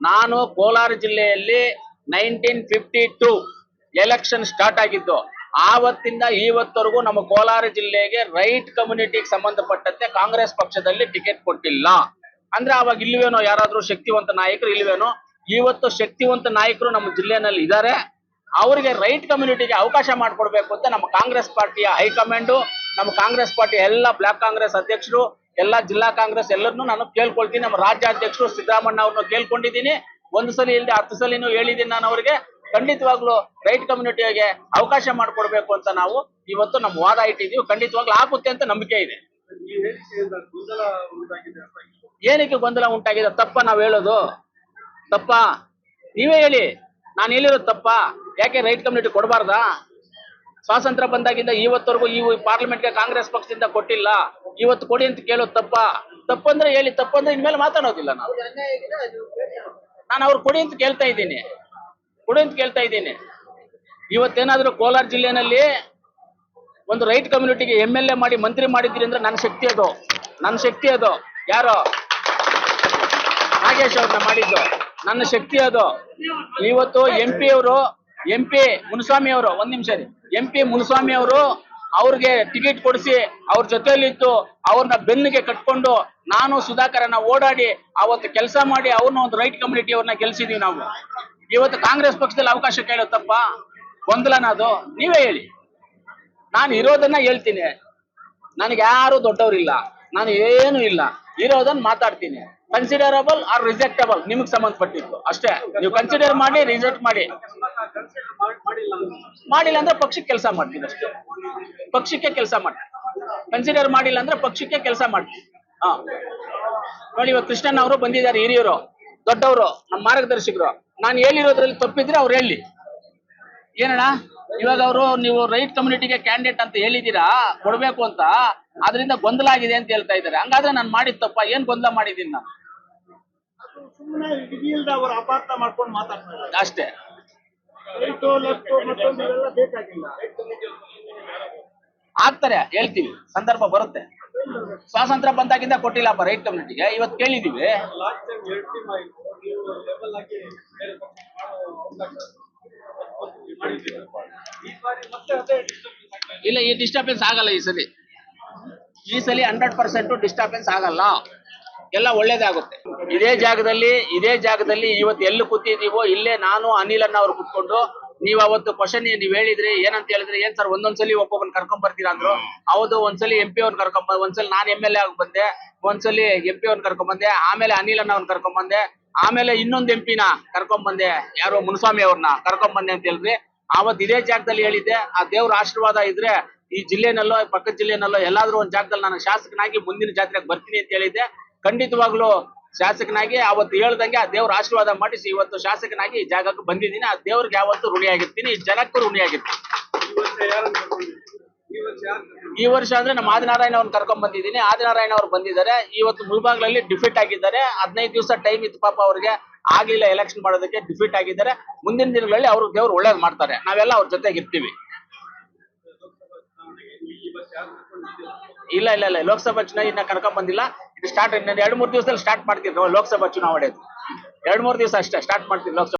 ನಾನು ಕೋಲಾರ ಜಿಲ್ಲೆಯಲ್ಲಿ nineteen fifty two election start ಆಗಿದ್ದು, ಆವತ್ತಿಂದ ಇವತ್ತವರೆಗೂ ನಮ್ಮ ಕೋಲಾರ ಜಿಲ್ಲೆಗೆ ರೈಟ್ ಕಮ್ಯುನಿಟಿಗೆ ಸಂಬಂಧಪಟ್ಟಂತೆ ಕಾಂಗ್ರೆಸ್ ಪಕ್ಷದಲ್ಲಿ ಟಿಕೆಟ್ ಕೊಟ್ಟಿಲ್ಲ. ಅಂದ್ರೆ ಅವಾಗ ಇಲ್ವೇನೋ ಯಾರಾದ್ರೂ ಶಕ್ತಿವಂತ ನಾಯಕರು, ಇಲ್ವೇನೋ ಇವತ್ತು ಶಕ್ತಿವಂತ ನಾಯಕರು ನಮ್ಮ ಜಿಲ್ಲೆನಲ್ಲಿ ಇದ್ದಾರೆ. ಅವರಿಗೆ ರೈಟ್ ಕಮ್ಯುನಿಟಿಗೆ ಅವಕಾಶ ಮಾಡಿಕೊಡ್ಬೇಕು ಅಂತ ನಮ್ಮ ಕಾಂಗ್ರೆಸ್ ಪಾರ್ಟಿಯ ಹೈಕಮಾಂಡು, ನಮ್ಮ ಕಾಂಗ್ರೆಸ್ ಪಾರ್ಟಿಯ ಎಲ್ಲ ಬ್ಲಾಕ್ ಕಾಂಗ್ರೆಸ್ ಅಧ್ಯಕ್ಷರು ಎಲ್ಲ ಜಿಲ್ಲಾ ಕಾಂಗ್ರೆಸ್ ಎಲ್ಲರನ್ನೂ ನಾನು ಕೇಳ್ಕೊಳ್ತೀನಿ. ನಮ್ಮ ರಾಜ್ಯಾಧ್ಯಕ್ಷರು ಸಿದ್ದರಾಮಣ್ಣ ಅವ್ರನ್ನ ಕೇಳ್ಕೊಂಡಿದ್ದೀನಿ. ಒಂದು ಸಲ ಇಲ್ಲದೆ ಹತ್ತು ಸಲಿನೂ ಹೇಳಿದ್ದೀನಿ ನಾನು ಅವರಿಗೆ. ಖಂಡಿತವಾಗ್ಲೂ ರೈಟ್ ಕಮ್ಯುನಿಟಿಗೆ ಅವಕಾಶ ಮಾಡಿಕೊಡ್ಬೇಕು ಅಂತ ನಾವು ಇವತ್ತು ನಮ್ಮ ವಾದ ಇಟ್ಟಿದ್ದೀವಿ. ಖಂಡಿತವಾಗ್ಲೂ ಆಗುತ್ತೆ ಅಂತ ನಂಬಿಕೆ ಇದೆ. ಏನಕ್ಕೆ ಗೊಂದಲ ಉಂಟಾಗಿದೆ? ತಪ್ಪ ನಾವ್ ಹೇಳೋದು. ತಪ್ಪ? ನೀವೇ ಹೇಳಿ. ನಾನು ಹೇಳಿರೋದು ತಪ್ಪ. ಯಾಕೆ ರೈಟ್ ಕಮ್ಯುನಿಟಿ ಕೊಡಬಾರ್ದಾ? ಸ್ವಾತಂತ್ರ್ಯ ಬಂದಾಗಿಂದ ಇವತ್ತವರೆಗೂ ಈ ಪಾರ್ಲಿಮೆಂಟ್ಗೆ ಕಾಂಗ್ರೆಸ್ ಪಕ್ಷದಿಂದ ಕೊಟ್ಟಿಲ್ಲ. ಇವತ್ತು ಕೊಡಿ ಅಂತ ಕೇಳೋದು ತಪ್ಪ. ತಪ್ಪಂದ್ರೆ ಹೇಳಿ, ತಪ್ಪಂದ್ರೆ ಇನ್ಮೇಲೆ ಮಾತಾಡೋದಿಲ್ಲ ನಾವು ನಾನು ಅವ್ರು ಕೊಡಿ ಅಂತ ಕೇಳ್ತಾ ಇದ್ದೀನಿ. ಕೊಡಿ ಅಂತ ಕೇಳ್ತಾ ಇದ್ದೀನಿ. ಇವತ್ತೇನಾದ್ರೂ ಕೋಲಾರ ಜಿಲ್ಲೆನಲ್ಲಿ ಒಂದು ರೈಟ್ ಕಮ್ಯುನಿಟಿಗೆ ಎಂ ಎಲ್ ಎ ಮಾಡಿ ಮಂತ್ರಿ ಮಾಡಿದ್ದೀರಿ ಅಂದ್ರೆ ನನ್ನ ಶಕ್ತಿ ಅದು. ನನ್ನ ಶಕ್ತಿ ಅದು. ಯಾರು? ನಾಗೇಶ್ ಅವ್ರನ್ನ ಮಾಡಿದ್ದು. ನನ್ನ ಶಕ್ತಿ ಅದು. ಇವತ್ತು ಎಂ ಪಿ ಅವರು ಎಂ ಪಿ ಮುನಿಸ್ವಾಮಿ ಅವರು, ಒಂದ್ ನಿಮಿಷ ಎಂ ಪಿ ಮುನಿಸ್ವಾಮಿ ಅವರು ಅವ್ರಿಗೆ ಟಿಕೆಟ್ ಕೊಡಿಸಿ ಅವ್ರ ಜೊತೆಯಲ್ಲಿತ್ತು ಅವ್ರನ್ನ ಬೆನ್ನಿಗೆ ಕಟ್ಕೊಂಡು ನಾನು ಸುಧಾಕರನ್ನ ಓಡಾಡಿ ಅವತ್ತು ಕೆಲಸ ಮಾಡಿ ಅವ್ರನ್ನ ಒಂದು ರೈಟ್ ಕಮ್ಯುನಿಟಿ ಅವ್ರನ್ನ ಗೆಲ್ಸಿದೀವಿ ನಾವು. ಇವತ್ತು ಕಾಂಗ್ರೆಸ್ ಪಕ್ಷದಲ್ಲಿ ಅವಕಾಶ ಕೇಳುತ್ತಪ್ಪ ತಪ್ಪ ಗೊಂದಲನ ಅದು? ನೀವೇ ಹೇಳಿ. ನಾನು ಇರೋದನ್ನ ಹೇಳ್ತೀನಿ. ನನಗೆ ಯಾರು ದೊಡ್ಡವರಿಲ್ಲ. ನಾನು ಏನು ಇಲ್ಲ. ಇರೋದನ್ನ ಮಾತಾಡ್ತೀನಿ. ಕನ್ಸಿಡರಬಲ್ ಆರ್ ರಿಜೆಕ್ಟಬಲ್ ನಿಮಗೆ ಸಂಬಂಧಪಟ್ಟಿದ್ದು. ಅಷ್ಟೇ. ನೀವು ಕನ್ಸಿಡರ್ ಮಾಡಿ ರಿಜೆಕ್ಟ್ ಮಾಡಿ. ಮಾಡಿಲ್ಲ ಅಂದ್ರೆ ಪಕ್ಷಕ್ಕೆ ಕೆಲಸ ಮಾಡ್ತೀನಿ ಅಷ್ಟೇ. ಪಕ್ಷಕ್ಕೆ ಕೆಲಸ ಮಾಡ್ತೀನಿ. ಕನ್ಸಿಡರ್ ಮಾಡಿಲ್ಲ ಅಂದ್ರೆ ಪಕ್ಷಕ್ಕೆ ಕೆಲಸ ಮಾಡ್ತೀನಿ. ಹಾ. ನೋಡಿ, ಇವಾಗ ಕೃಷ್ಣನ್ ಅವರು ಬಂದಿದ್ದಾರೆ, ಹಿರಿಯರು, ದೊಡ್ಡವರು, ನಮ್ಮ ಮಾರ್ಗದರ್ಶಕರು. ನಾನು ಹೇಳಿರೋದ್ರಲ್ಲಿ ತಪ್ಪಿದ್ರೆ ಅವ್ರು ಹೇಳಿ. ಏನಣ್ಣ? ಇವಾಗ ಅವರು ನೀವು ರೈಟ್ ಕಮ್ಯುನಿಟಿಗೆ ಕ್ಯಾಂಡಿಡೇಟ್ ಅಂತ ಹೇಳಿದ್ದೀರಾ? ಕೊಡ್ಬೇಕು ಅಂತ. ಅದರಿಂದ ಗೊಂದಲ ಆಗಿದೆ ಅಂತ ಹೇಳ್ತಾ ಇದ್ದಾರೆ. ಹಂಗಾದ್ರೆ ನಾನು ಮಾಡಿದ ತಪ್ಪ? ಏನ್ ಗೊಂದಲ ಮಾಡಿದ್ದೀನಿ ನಾನು? ಅಷ್ಟೇ. ಆಗ್ತಾರೆ ಹೇಳ್ತೀವಿ ಸಂದರ್ಭ ಬರುತ್ತೆ. ಸ್ವಾತಂತ್ರ್ಯ ಬಂದಾಗಿಂದ ಕೊಟ್ಟಿಲ್ಲಪ್ಪ ರೈಟ್ ಕಮ್ಯುನಿಟಿಗೆ. ಇವತ್ತು ಕೇಳಿದೀವಿ. ಇಲ್ಲ ಈ ಡಿಸ್ಟರ್ಬೆನ್ಸ್ ಆಗಲ್ಲ ಈ ಸಲಿ. ಈ ಸಲಿ ಹಂಡ್ರೆಡ್ ಪರ್ಸೆಂಟ್ ಡಿಸ್ಟರ್ಬೆನ್ಸ್ ಆಗಲ್ಲ. ಎಲ್ಲ ಒಳ್ಳೇದಾಗುತ್ತೆ. ಇದೇ ಜಾಗದಲ್ಲಿ ಇದೇ ಜಾಗದಲ್ಲಿ ಇವತ್ತು ಎಲ್ಲಿ ಕೂತಿದ್ದೀವೋ, ಇಲ್ಲೇ ನಾನು ಅನಿಲ್ ಅಣ್ಣ ಅವ್ರು ಕುತ್ಕೊಂಡು, ನೀವ್ ಅವತ್ತು ಕ್ವಶನ್ ನೀವ್ ಹೇಳಿದ್ರಿ ಏನಂತ ಹೇಳಿದ್ರಿ, ಏನ್ ಸರ್, ಒಂದೊಂದ್ಸಲಿ ಒಬ್ಬೊಬ್ಬನ್ ಕರ್ಕೊಂಡ್ ಬರ್ತೀರಾ ಅಂದ್ರು. ಹೌದು, ಒಂದ್ಸಲಿ ಎಂ ಪಿ ಅವ್ರನ್ನ ಕರ್ಕೊಂಡ್ ಒಂದ್ಸಲಿ ನಾನ್ ಎಂ ಎಲ್ ಎ ಆಗಿ ಬಂದೆ ಒಂದ್ಸಲಿ ಎಂ ಪಿ ಅವ್ರನ್ನ ಕರ್ಕೊಂಡ್ ಬಂದೆ ಆಮೇಲೆ ಅನಿಲ್ ಅಣ್ಣ ಅವ್ರನ್ನ ಕರ್ಕೊಂಡ್ ಬಂದೆ ಆಮೇಲೆ ಇನ್ನೊಂದ್ ಎಂ ಪಿನ ಕರ್ಕೊಂಡ್ ಬಂದೆ ಯಾರೋ ಮುನ್ಸ್ವಾಮಿ ಅವ್ರನ್ನ ಕರ್ಕೊಂಡ್ ಬಂದೆ ಅಂತ ಹೇಳಿದ್ರಿ ಅವತ್ ಇದೇ ಜಾಗದಲ್ಲಿ ಹೇಳಿದ್ದೆ, ಆ ದೇವ್ರ ಆಶೀರ್ವಾದ ಇದ್ರೆ ಈ ಜಿಲ್ಲೆನಲ್ಲೋ ಪಕ್ಕದ ಜಿಲ್ಲೆನಲ್ಲೋ ಎಲ್ಲಾದ್ರೂ ಒಂದ್ ಜಾಗದಲ್ಲಿ ನಾನು ಶಾಸಕನಾಗಿ ಮುಂದಿನ ಜಾತ್ರೆಗೆ ಬರ್ತೀನಿ ಅಂತ ಹೇಳಿದ್ದೆ. ಖಂಡಿತವಾಗ್ಲೂ ಶಾಸಕನಾಗಿ ಅವತ್ತು ಹೇಳ್ದಂಗೆ ಆ ದೇವ್ರ ಆಶೀರ್ವಾದ ಮಾಡಿಸಿ ಇವತ್ತು ಶಾಸಕನಾಗಿ ಈ ಜಾಗಕ್ಕೆ ಬಂದಿದ್ದೀನಿ. ಆ ದೇವ್ರಿಗೆ ಯಾವತ್ತು ಋಣಿಯಾಗಿರ್ತೀನಿ. ಜನಕ್ಕೂ ಋಣಿಯಾಗಿರ್ತೀನಿ. ಈ ವರ್ಷ ಅಂದ್ರೆ ನಮ್ಮ ಆದಿನಾರಾಯಣ ಅವ್ರನ್ನ ಕರ್ಕೊಂಡ್ ಬಂದಿದ್ದೀನಿ. ಆದಿನಾರಾಯಣ ಅವ್ರು ಬಂದಿದ್ದಾರೆ. ಇವತ್ತು ಮುಳ್ಬಾಗ್ಲಲ್ಲಿ ಡಿಫೀಟ್ ಆಗಿದ್ದಾರೆ. ಹದಿನೈದು ದಿವಸ ಟೈಮ್ ಇತ್ತು ಪಾಪ ಅವ್ರಿಗೆ. ಆಗ್ಲಿಲ್ಲ ಎಲೆಕ್ಷನ್ ಮಾಡೋದಕ್ಕೆ ಡಿಫೀಟ್ ಆಗಿದ್ದಾರೆ. ಮುಂದಿನ ದಿನಗಳಲ್ಲಿ ಅವ್ರು ದೇವ್ರು ಒಳ್ಳೇದ್ ಮಾಡ್ತಾರೆ. ನಾವೆಲ್ಲ ಅವ್ರ ಜೊತೆಗೆ ಇಲ್ಲ ಇಲ್ಲ ಇಲ್ಲ. ಲೋಕಸಭಾ ಚುನಾವಣೆ ಇನ್ನ ಕರ್ಕೊಂಡ್ ಬಂದಿಲ್ಲ. ಸ್ಟಾರ್ಟ್ ಇನ್ನೊಂದು ಎರಡು ಮೂರು ದಿವಸದಲ್ಲಿ ಸ್ಟಾರ್ಟ್ ಮಾಡ್ತೀವಿ ಲೋಕಸಭಾ ಚುನಾವಣೆ ಎರಡ್ ಮೂರು ದಿವಸ ಅಷ್ಟೇ ಸ್ಟಾರ್ಟ್ ಮಾಡ್ತೀವಿ ಲೋಕಸಭಾ.